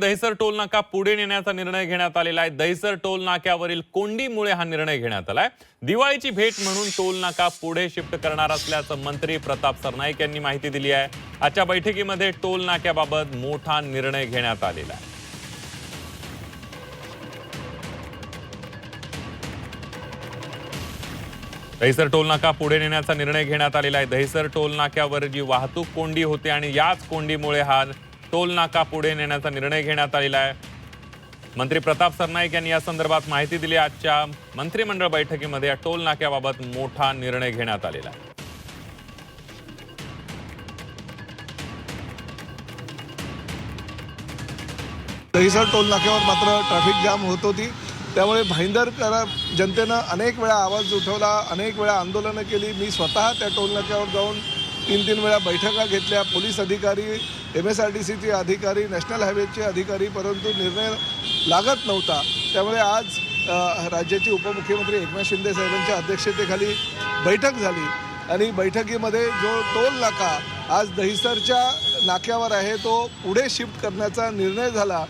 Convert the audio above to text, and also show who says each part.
Speaker 1: Dahisar toll नाका पुढे नेण्याचा निर्णय घेण्यात आलेला आहे. दहिसर टोल नाक्यावरील कोंडीमुळे हा निर्णय घेण्यात आलाय. दिवाळीची भेट म्हणून टोल नाका पुढे शिफ्ट करणार असल्याचं मंत्री प्रताप सरनाईक यांनी माहिती दिली आहे. आजच्या बैठकीमध्ये टोल नाक्याबाबत मोठा निर्णय घेण्यात आलेला आहे. दहिसर टोल नाका पुढे नेण्याचा निर्णय घेण्यात आलेला आहे. दहिसर टोल नाक्यावर जी वाहतूक कोंडी होते आणि याच कोंडीमुळे हा टोल नाका पुढे नेण्याचा निर्णय घेण्यात आलेला आहे. मंत्री प्रताप सरनाईक यांनी या संदर्भात माहिती दिली. आजच्या मंत्रिमंडळ बैठकीमध्ये या टोल नाक्याबाबत मोठा निर्णय घेण्यात आलेला आहे.
Speaker 2: दहिसर टोल नाक्यावर मात्र ट्रॅफिक जाम होत होती. त्यामुळे भाईंदर जनतेनं अनेक वेळा आवाज उठवला अनेक वेळा आंदोलनं केली. मी स्वतः त्या टोल नाक्यावर जाऊन तीन तीन वेळा बैठका घेतल्या. पोलीस अधिकारी एम एस आर टी सीचे अधिकारी नॅशनल हायवेचे अधिकारी परंतु निर्णय लागत नव्हता. त्यामुळे आज राज्याचे उपमुख्यमंत्री एकनाथ शिंदे साहेबांच्या अध्यक्षतेखाली बैठक झाली. आणि बैठकीमध्ये जो टोल नाका आज दहिसरच्या नाक्यावर आहे तो पुढे शिफ्ट करण्याचा निर्णय झाला.